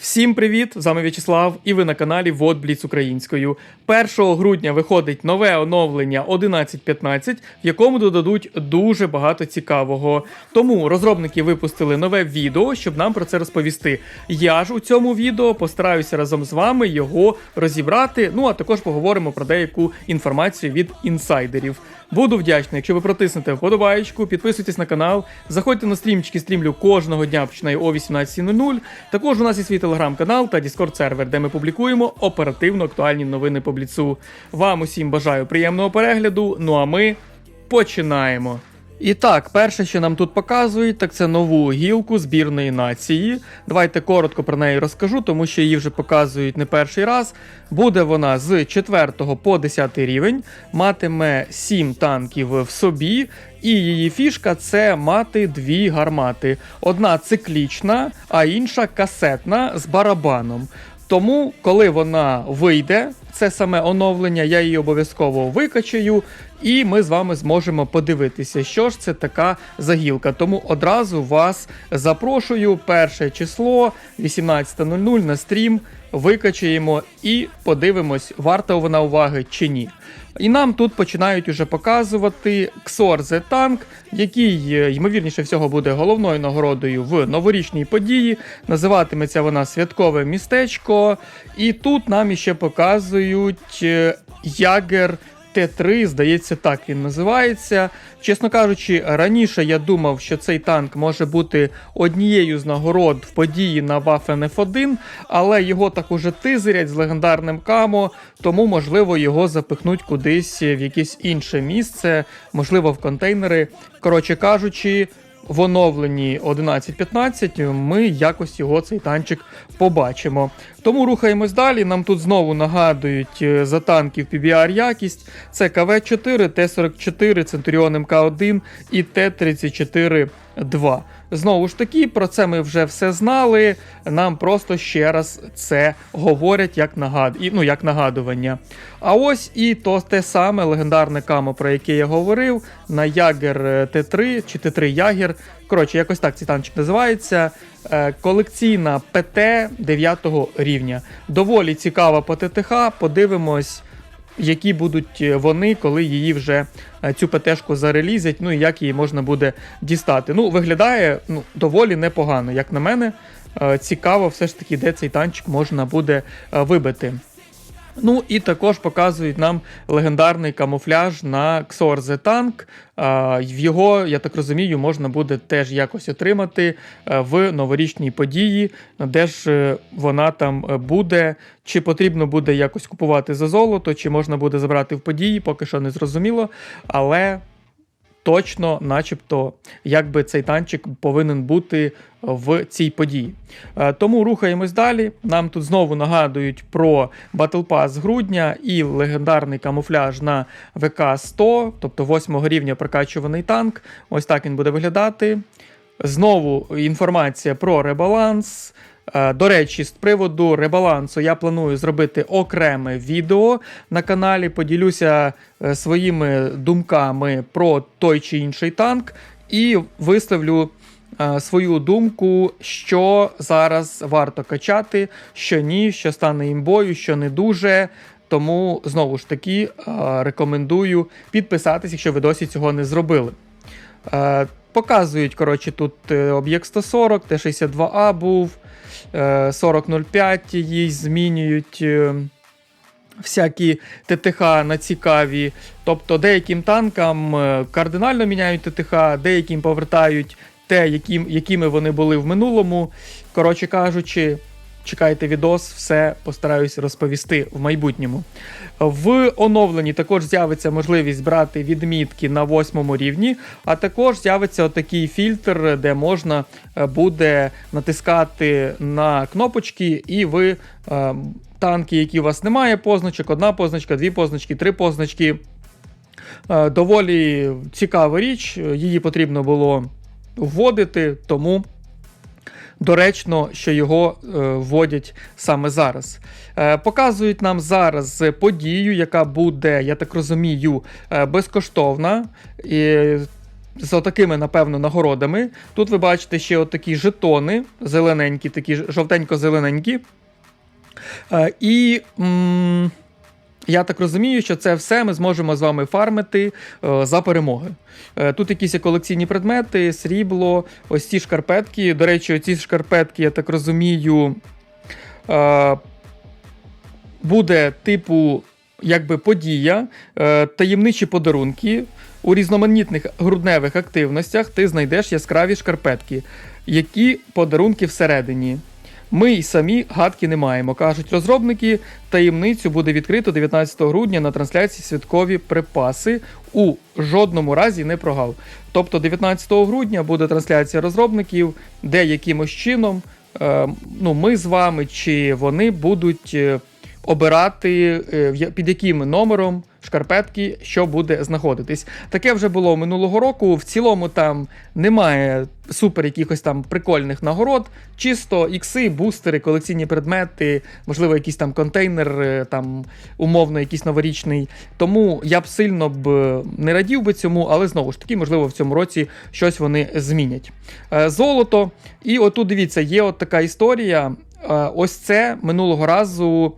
Всім привіт! З вами В'ячеслав, і ви на каналі Водбліц Українською. 1 грудня виходить нове оновлення 11.15, в якому додадуть дуже багато цікавого. Тому розробники випустили нове відео, щоб нам про це розповісти. Я ж у цьому відео постараюся разом з вами його розібрати. Ну а також поговоримо про деяку інформацію від інсайдерів. Буду вдячний, якщо ви протиснете вподобаєчку, підписуйтесь на канал, заходьте на стрімчики, стрімлю кожного дня, починає о 18.00. Також у нас є свій телеграм-канал та Discord сервер, де ми публікуємо оперативно актуальні новини по бліцу. Вам усім бажаю приємного перегляду. Ну а ми починаємо. І так, перше, що нам тут показують, так це нову гілку збірної нації. Давайте коротко про неї розкажу, тому що її вже показують не перший раз. Буде вона з 4 по 10 рівень, матиме 7 танків в собі, і її фішка це мати дві гармати. Одна циклічна, а інша касетна з барабаном. Тому, коли вона вийде, це саме оновлення, я її обов'язково викачаю, і ми з вами зможемо подивитися, що ж це така загілка. Тому одразу вас запрошую. Перше число 18.00 на стрім. Викачаємо і подивимось, варта вона уваги чи ні. І нам тут починають уже показувати Xor The Tank, який, е, ймовірніше всього, буде головною нагородою в новорічній події. Називатиметься вона Святкове містечко. І тут нам іще показують е, Ягер. Т3, здається, так він називається. Чесно кажучи, раніше я думав, що цей танк може бути однією з нагород в події на Waffen F1, але його так уже тизерять з легендарним камо, тому можливо його запихнуть кудись в якесь інше місце, можливо, в контейнери. Коротше кажучи. В оновленні 11.15 ми якось його цей танчик побачимо. Тому рухаємось далі. Нам тут знову нагадують е, за танків PBR якість. Це КВ-4, Т-44, Centurion МК-1 і Т-34-2. Знову ж таки, про це ми вже все знали. Нам просто ще раз це говорять як нагад... ну, як нагадування. А ось і то те саме легендарне камо, про яке я говорив, на Ягер Т3 чи Т3 Ягер. Коротше, якось так цей танчик називається. Е, колекційна ПТ 9 рівня. Доволі цікава по ТТХ. Подивимось які будуть е, вони, коли її вже цю цю ПТшку зарелізять, ну і як її можна буде дістати. Ну, виглядає ну, доволі непогано, як на мене. Е, цікаво, все ж таки, де цей танчик можна буде вибити. Ну і також показують нам легендарний камуфляж на Xor The Tank. В його, я так розумію, можна буде теж якось отримати в новорічній події, де ж е, вона там е, буде. Чи потрібно буде якось купувати за золото, чи можна буде забрати в події, поки що не зрозуміло. Але точно, начебто, якби цей танчик повинен бути в цій події. Е, тому рухаємось далі. Нам тут знову нагадують про Battle Pass грудня і легендарний камуфляж на ВК-100, тобто 8 рівня прокачуваний танк. Ось так він буде виглядати. Знову інформація про ребаланс. Е, до речі, з приводу ребалансу я планую зробити окреме відео на каналі. Поділюся е, своїми думками про той чи інший танк і виставлю е, свою думку, що зараз варто качати, що ні, що стане імбою, що не дуже. Тому знову ж таки рекомендую підписатись, якщо ви досі цього не зробили. Показують, коротше, тут об'єкт 140, Т-62А був. 4005 їй змінюють е, всякі ТТХ на цікаві. Тобто деяким танкам е, кардинально міняють ТТХ, деяким повертають те, яким, якими вони були в минулому. Коротше кажучи. Чекайте відос, все постараюсь розповісти в майбутньому. В оновленні також з'явиться можливість брати відмітки на восьмому рівні, а також з'явиться отакий фільтр, де можна е, буде натискати на кнопочки, і ви е, танки, які у вас немає, позначок, одна позначка, дві позначки, три позначки. Е, доволі цікава річ, її потрібно було вводити, тому доречно, що його е, вводять саме зараз. Е, показують нам зараз подію, яка буде, я так розумію, е, безкоштовна. І з отакими, напевно, нагородами. Тут ви бачите ще отакі жетони, зелененькі, такі жовтенько-зелененькі. І м, я так розумію, що це все ми зможемо з вами фармити е, за перемоги. Е, тут якісь колекційні предмети, срібло, ось ці шкарпетки. До речі, ці шкарпетки, я так розумію, е, буде типу, якби подія, е, таємничі подарунки. У різноманітних грудневих активностях ти знайдеш яскраві шкарпетки, які подарунки всередині. Ми й самі гадки не маємо. кажуть розробники. Таємницю буде відкрито 19 грудня на трансляції святкові припаси. У жодному разі не прогав. Тобто 19 грудня буде трансляція розробників, де якимось чином е, ну, ми з вами чи вони будуть е, обирати е, під яким номером шкарпетки, що буде знаходитись. Таке вже було минулого року. В цілому там немає супер якихось там прикольних нагород. Чисто ікси, бустери, колекційні предмети, можливо, якийсь там контейнер, е, там умовно, якийсь новорічний. Тому я б сильно б е, не радів би цьому, але знову ж таки, можливо, в цьому році щось вони змінять. Золото. І отут дивіться, є от така історія. Ось це минулого разу.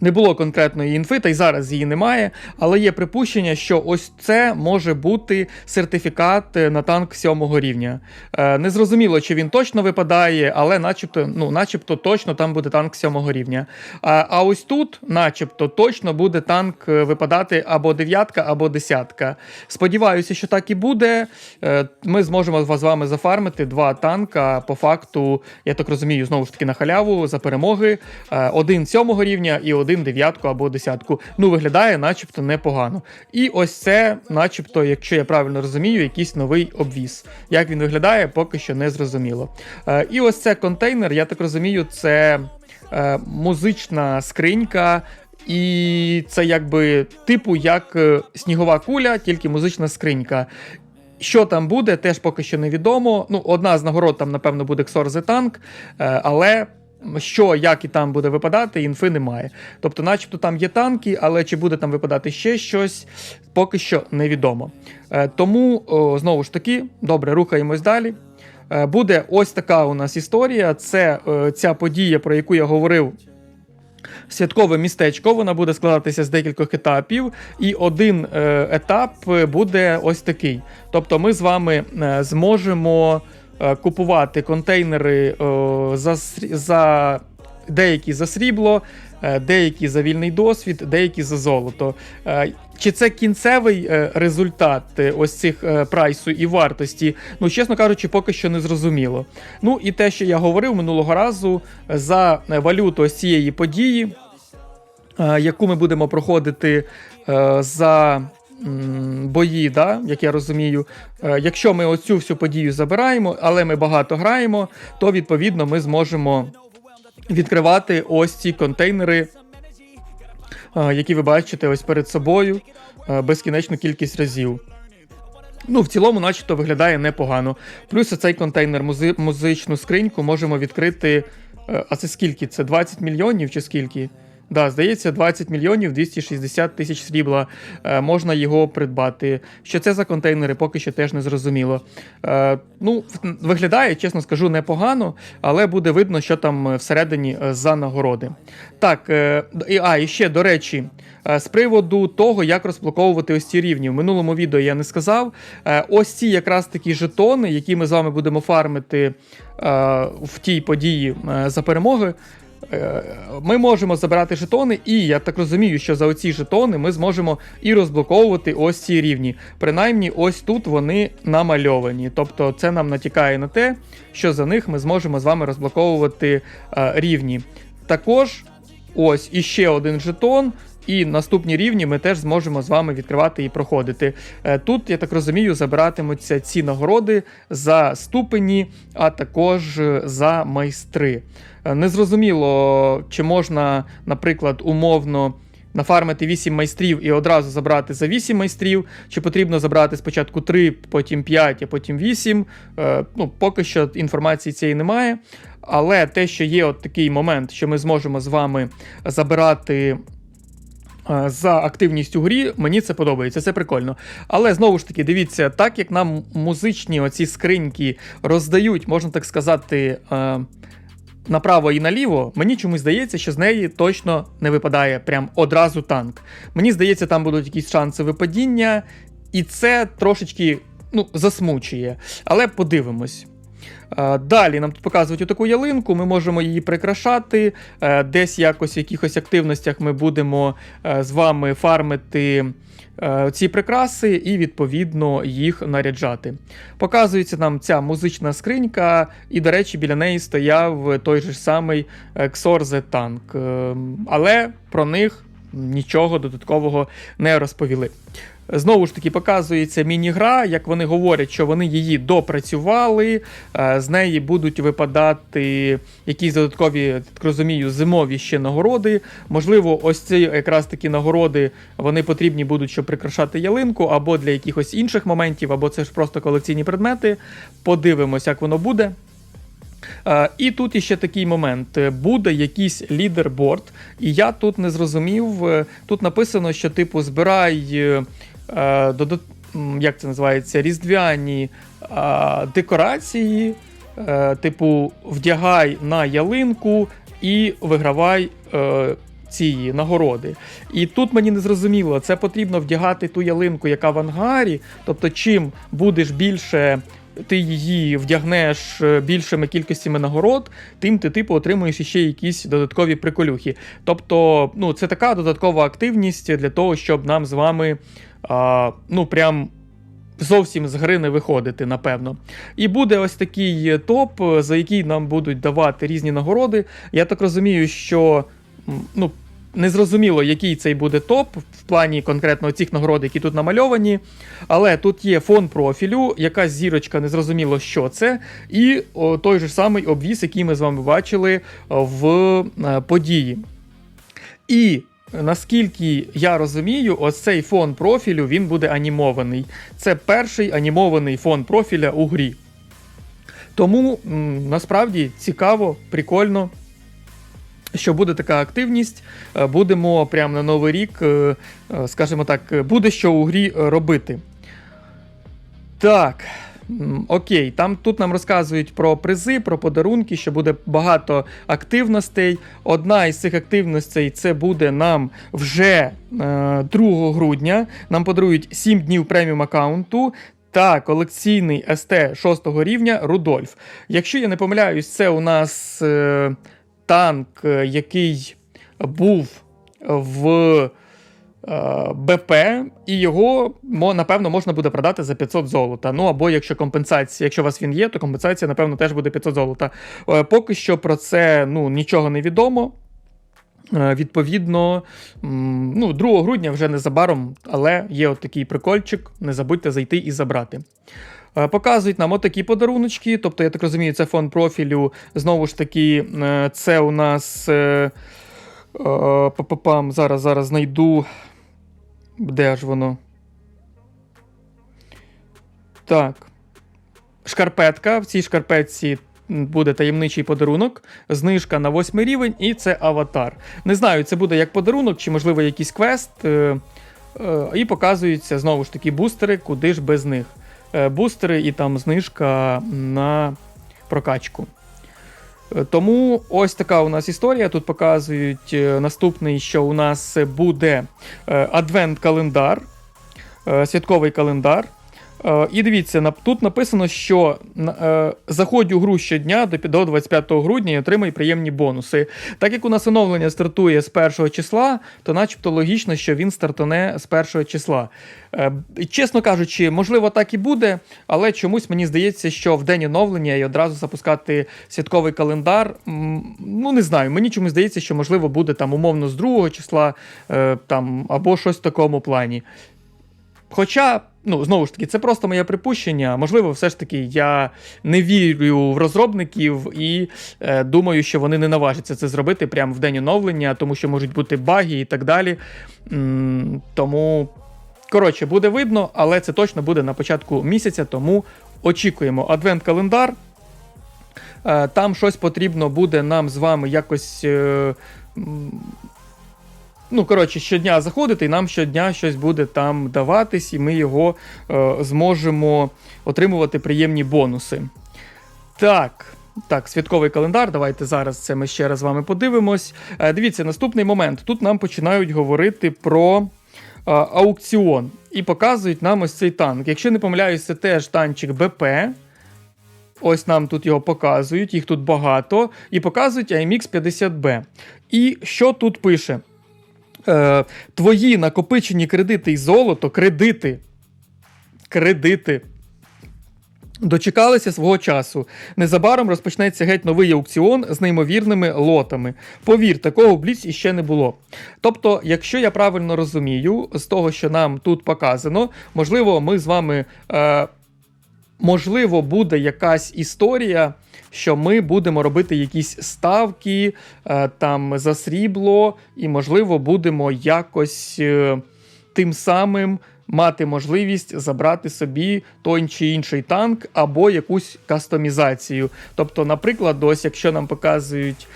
Не було конкретної інфи, та й зараз її немає, але є припущення, що ось це може бути сертифікат е, на танк 7 рівня. Е, незрозуміло, чи він точно випадає, але начебто, ну, начебто точно там буде танк 7 рівня. А, а ось тут, начебто, точно буде танк е, випадати або дев'ятка, або десятка. Сподіваюся, що так і буде. Е, Ми зможемо з вами зафармити два танка по факту, я так розумію, знову ж таки на халяву за перемоги. Е, Один сьомого рівня і один дев'ятку або десятку. Ну, виглядає, начебто, непогано. І ось це, начебто, якщо я правильно розумію, якийсь новий обвіз. Як він виглядає, поки що не зрозуміло. Е, І ось це контейнер, я так розумію, це е, музична скринька. І це якби типу як е, снігова куля, тільки музична скринька. Що там буде, теж поки що невідомо. Ну, одна з нагород там, напевно, буде Xor The Tank, але що, як і там буде випадати, інфи немає. Тобто, начебто там є танки, але чи буде там випадати ще щось, поки що невідомо. Е, Тому, знову ж таки, добре, рухаємось далі. Е, Буде ось така у нас історія. Це е, ця подія, про яку я говорив святкове містечко. Вона буде складатися з декількох етапів, і один етап буде ось такий. Тобто, ми з вами зможемо купувати контейнери е, за, за деякі за срібло, е, деякі за вільний досвід, деякі за золото. Е, Чи це кінцевий е, результат е, ось цих е, прайсу і вартості? Ну, чесно кажучи, поки що не зрозуміло. Ну і те, що я говорив минулого разу, е, за е, валюту ось цієї події, е, яку ми будемо проходити е, за. Бої, да, як я розумію, Е, якщо ми оцю всю подію забираємо, але ми багато граємо, то відповідно ми зможемо відкривати ось ці контейнери, е, які ви бачите ось перед собою е, безкінечну кількість разів. Ну, в цілому, начебто, виглядає непогано. Плюс цей контейнер музи- музичну скриньку можемо відкрити. А це скільки? Це 20 мільйонів чи скільки? Да, здається, 20 мільйонів 260 тисяч срібла. Е, можна його придбати. Що це за контейнери, поки що теж не зрозуміло. Е, ну, виглядає, чесно скажу, непогано, але буде видно, що там е, всередині е, за нагороди. Так, е, а, і ще, до речі, е, з приводу того, як розблоковувати ось ці рівні. В минулому відео я не сказав. Е, ось ці якраз такі жетони, які ми з вами будемо фармити е, в тій події е, за перемоги. Е, Ми можемо забирати жетони, і я так розумію, що за оці жетони ми зможемо і розблоковувати ось ці рівні. Принаймні, ось тут вони намальовані. Тобто, це нам натякає на те, що за них ми зможемо з вами розблоковувати е, рівні. Також ось іще один жетон. І наступні рівні ми теж зможемо з вами відкривати і проходити. Е, Тут, я так розумію, забиратимуться ці нагороди за ступені, а також е, за майстри. Е, Незрозуміло, чи можна, наприклад, умовно нафармити 8 майстрів і одразу забрати за 8 майстрів, чи потрібно забрати спочатку 3, потім 5, а потім 8. Е, Ну, поки що інформації цієї немає. Але те, що є от такий момент, що ми зможемо з вами забирати за активність у грі, мені це подобається, це прикольно. Але знову ж таки, дивіться, так як нам музичні оці скриньки роздають, можна так сказати. е, Направо і наліво, мені чомусь здається, що з неї точно не випадає прям одразу танк. Мені здається, там будуть якісь шанси випадіння, і це трошечки ну, засмучує. Але подивимось. Е, Далі нам тут показують таку ялинку, ми можемо її прикрашати. е, Десь якось в якихось активностях ми будемо е, з вами фармити ці прикраси і, відповідно, їх наряджати. Показується нам ця музична скринька, і, до речі, біля неї стояв той же самий е, Xor танк. Але про них нічого додаткового не розповіли. Знову ж таки, показується міні-гра, як вони говорять, що вони її допрацювали, е, з неї будуть випадати якісь додаткові, так розумію, зимові ще нагороди. Можливо, ось ці якраз такі нагороди вони потрібні будуть, щоб прикрашати ялинку, або для якихось інших моментів, або це ж просто колекційні предмети. Подивимось, як воно буде. Е, І тут іще такий момент: буде якийсь лідерборд, і я тут не зрозумів. е, Тут написано, що типу збирай додат... як це називається, різдвяні е, декорації, е, типу, вдягай на ялинку і вигравай. Е, ці нагороди. І тут мені не зрозуміло, це потрібно вдягати ту ялинку, яка в ангарі. Тобто, чим будеш більше ти її вдягнеш е, більшими кількостями нагород, тим ти типу отримуєш ще якісь додаткові приколюхи. Тобто, ну, це така додаткова активність для того, щоб нам з вами а, ну, прям. Зовсім з гри не виходити, напевно. І буде ось такий топ, за який нам будуть давати різні нагороди. Я так розумію, що ну, незрозуміло, який цей буде топ в плані конкретно цих нагород, які тут намальовані. Але тут є фон профілю, якась зірочка, незрозуміло, що це, і о, той же самий обвіз, який ми з вами бачили в е, події. І наскільки я розумію, ось цей фон профілю він буде анімований. Це перший анімований фон профіля у грі. Тому насправді цікаво, прикольно. Що буде така активність, Е, будемо прямо на новий рік, е, е, скажімо так, буде що у грі робити. Так. Окей, там тут нам розказують про призи, про подарунки, що буде багато активностей. Одна із цих активностей це буде нам вже е, 2 грудня. Нам подарують 7 днів преміум аккаунту. Та колекційний СТ 6 рівня Рудольф. Якщо я не помиляюсь, це у нас е, танк, е, який був в е, БП, і його напевно можна буде продати за 500 золота. Ну або якщо компенсація, якщо у вас він є, то компенсація, напевно, теж буде 500 золота. Е, Поки що про це ну, нічого не відомо. Е, Відповідно, ну, 2 грудня вже незабаром, але є от такий прикольчик. Не забудьте зайти і забрати. Е, Показують нам отакі подаруночки. Тобто, я так розумію, це фон профілю. Знову ж таки, е, це у нас. е, е, зараз, зараз знайду. Де ж воно? Так. Шкарпетка. В цій шкарпетці буде таємничий подарунок, знижка на 8 рівень, і це аватар. Не знаю, це буде як подарунок, чи, можливо, якийсь квест. е, е, І показуються знову ж таки бустери, куди ж без них. Е, Бустери і там знижка на прокачку. Тому ось така у нас історія. Тут показують е, наступний, що у нас буде е, адвент-календар, е, святковий календар. Е, І дивіться, тут написано, що е, заходь у гру щодня до 25 грудня і отримай приємні бонуси. Так як у нас оновлення стартує з 1 числа, то начебто логічно, що він стартане з 1 числа. Е, Чесно кажучи, можливо, так і буде, але чомусь мені здається, що в день оновлення і одразу запускати святковий календар. Ну, не знаю, мені чомусь здається, що можливо буде там умовно з 2 числа там, або щось в такому плані. Хоча, ну, знову ж таки, це просто моє припущення. Можливо, все ж таки я не вірю в розробників і е, думаю, що вони не наважаться це зробити прямо в день оновлення, тому що можуть бути баги і так далі. М, тому, коротше, буде видно, але це точно буде на початку місяця, тому очікуємо адвент-календар. Е, Там щось потрібно буде нам з вами якось. е, ну, коротше, щодня заходити, і нам щодня щось буде там даватись, і ми його е, зможемо отримувати приємні бонуси. Так. Так, святковий календар. Давайте зараз це ми ще раз з вами подивимось. Е, дивіться, наступний момент. Тут нам починають говорити про е, аукціон і показують нам ось цей танк. Якщо не помиляюсь, це теж танчик БП. Ось нам тут його показують, їх тут багато. І показують AMX 50B. І що тут пише? Е, твої накопичені кредити і золото, кредити. Кредити. Дочекалися свого часу. Незабаром розпочнеться геть новий аукціон з неймовірними лотами. Повір, такого Бліц іще не було. Тобто, якщо я правильно розумію, з того, що нам тут показано, можливо, ми з вами. Е, можливо, буде якась історія, що ми будемо робити якісь ставки е, там за срібло, і, можливо, будемо якось е, тим самим мати можливість забрати собі той чи інший танк або якусь кастомізацію. Тобто, наприклад, ось якщо нам показують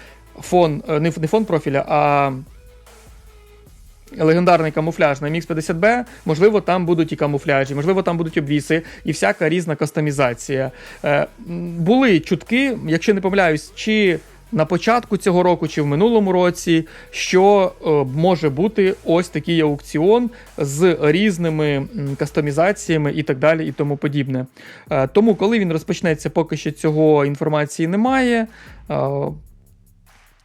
фон, е, не, фон профіля, а легендарний камуфляж на MX 50B, можливо, там будуть і камуфляжі, можливо, там будуть обвіси і всяка різна кастомізація. Е, були чутки, якщо не помиляюсь, чи на початку цього року, чи в минулому році, що е, може бути ось такий аукціон з різними кастомізаціями і так далі, і тому подібне. Е, тому, коли він розпочнеться, поки що цього інформації немає. Е,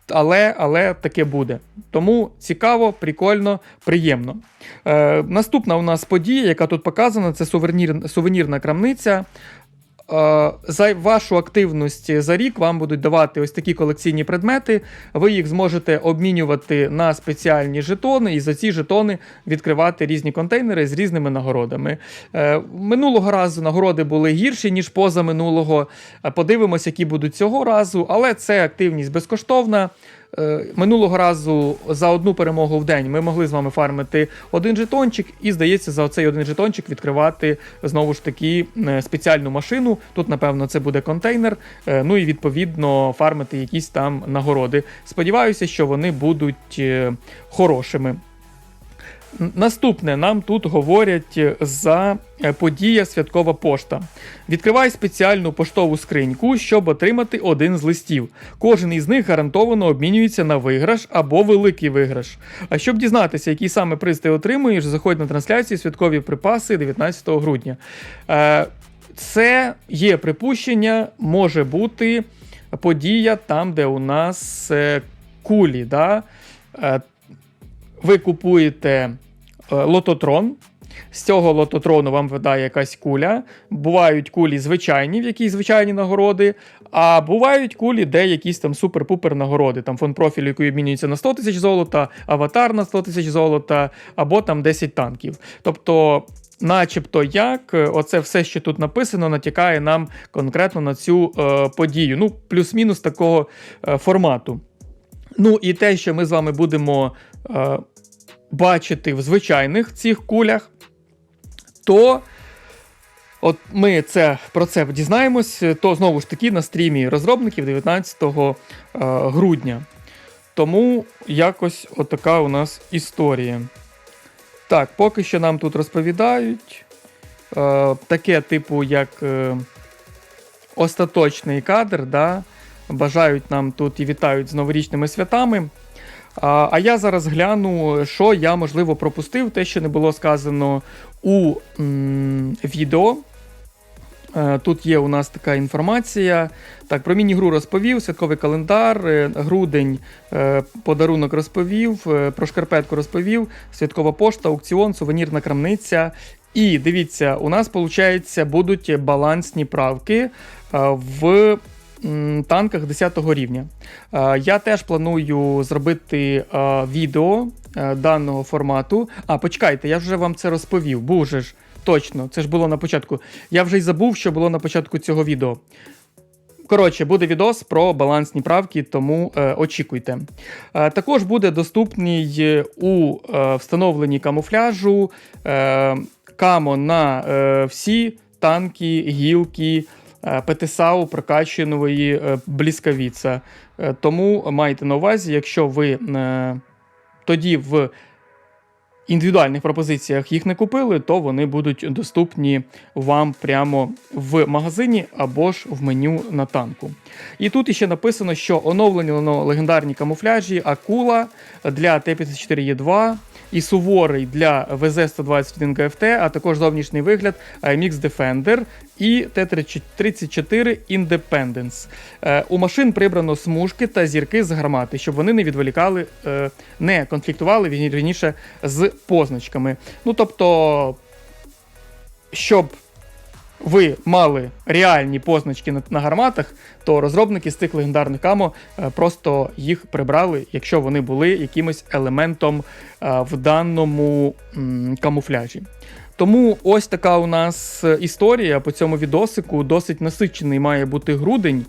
але, але таке буде. Тому цікаво, прикольно, приємно. Е, наступна у нас подія, яка тут показана, це сувенір, сувенірна крамниця. Е, За вашу активність за рік вам будуть давати ось такі колекційні предмети. Ви їх зможете обмінювати на спеціальні жетони, і за ці жетони відкривати різні контейнери з різними нагородами. Е, Минулого разу нагороди були гірші, ніж позаминулого. Е, Подивимось, які будуть цього разу, але це активність безкоштовна. Е, Минулого разу за одну перемогу в день ми могли з вами фармити один жетончик, і здається, за цей один жетончик відкривати знову ж таки е, спеціальну машину. Тут, напевно, це буде контейнер. е, Ну і відповідно фармити якісь там нагороди. Сподіваюся, що вони будуть хорошими. Наступне нам тут говорять за е, подія святкова пошта. Відкривай спеціальну поштову скриньку, щоб отримати один з листів. Кожен із них гарантовано обмінюється на виграш або великий виграш. А щоб дізнатися, який саме приз ти отримуєш, заходь на трансляцію святкові припаси 19 грудня. Е, Це є припущення, може бути подія там, де у нас е, кулі. Да? Ви купуєте е, лототрон. З цього лототрону вам видає якась куля. Бувають кулі звичайні, в якій звичайні нагороди, а бувають кулі, де якісь там супер-пупер нагороди. Там фон профілю, який обмінюється на 100 тисяч золота, аватар на 100 тисяч золота, або там 10 танків. Тобто, начебто, як е, оце все, що тут написано, натякає нам конкретно на цю е, подію. Ну, плюс-мінус такого е, формату. Ну і те, що ми з вами будемо е, бачити в звичайних цих кулях, то от ми це, про це дізнаємось, то знову ж таки на стрімі розробників 19 е, грудня. Тому якось отака у нас історія. Так, поки що нам тут розповідають. Е, таке, типу, як е, остаточний кадр, да, бажають нам тут і вітають з новорічними святами. А, а я зараз гляну, що я, можливо, пропустив, те, що не було сказано у м, відео. Е, Тут є у нас така інформація. Так, про міні-гру розповів, святковий календар, е, грудень, е, подарунок розповів, про шкарпетку розповів, святкова пошта, аукціон, сувенірна крамниця. І дивіться, у нас, виходить, будуть балансні правки в танках 10 рівня. Е, Я теж планую зробити е, відео е, даного формату. А, почекайте, я вже вам це розповів. Був ж. Точно, це ж було на початку. Я вже й забув, що було на початку цього відео. Коротше, буде відос про балансні правки, тому е, очікуйте. Е, також буде доступний у е, встановленні камуфляжу е, камо на е, всі танки, гілки, ПТСАУ прокачаної е, блискавіца. Е, тому майте на увазі, якщо ви. Е, тоді в індивідуальних пропозиціях їх не купили, то вони будуть доступні вам прямо в магазині або ж в меню на танку. І тут іще написано, що оновлено легендарні камуфляжі Акула для Т-54Е2 і суворий для ВЗ-121 КФТ, а також зовнішній вигляд IMX Defender і Т-34 Independence. Е, У машин прибрано смужки та зірки з гармати, щоб вони не відволікали, е, не конфліктували вірніше з позначками. Ну тобто, щоб ви мали реальні позначки на, на гарматах, то розробники з цих легендарних камо е, просто їх прибрали, якщо вони були якимось елементом е, в даному м, камуфляжі. Тому ось така у нас е, історія по цьому відосику. Досить насичений має бути грудень.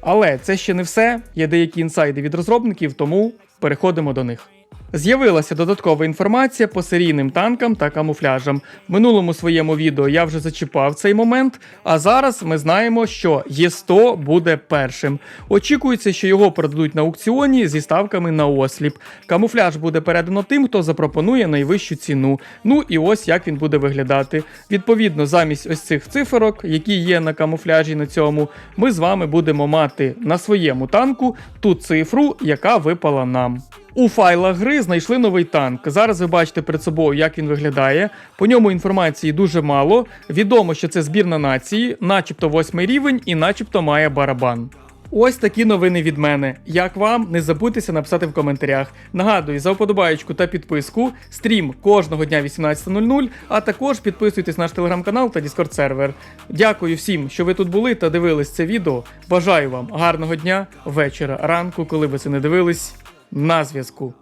Але це ще не все. Є деякі інсайди від розробників, тому переходимо до них. З'явилася додаткова інформація по серійним танкам та камуфляжам. В минулому своєму відео я вже зачіпав цей момент, а зараз ми знаємо, що Є100 буде першим. Очікується, що його продадуть на аукціоні зі ставками на осліп. Камуфляж буде передано тим, хто запропонує найвищу ціну. Ну і ось як він буде виглядати. Відповідно, замість ось цих циферок, які є на камуфляжі на цьому, ми з вами будемо мати на своєму танку ту цифру, яка випала нам. У файлах гри знайшли новий танк. Зараз ви бачите перед собою, як він виглядає. По ньому інформації дуже мало. Відомо, що це збірна нації, начебто восьмий рівень і начебто має барабан. Ось такі новини від мене. Як вам? Не забудьтеся написати в коментарях. Нагадую, за вподобаєчку та підписку. Стрім кожного дня 18.00, а також підписуйтесь на наш телеграм-канал та Discord сервер. Дякую всім, що ви тут були та дивились це відео. Бажаю вам гарного дня, вечора, ранку, коли ви це не дивились. На зв'язку.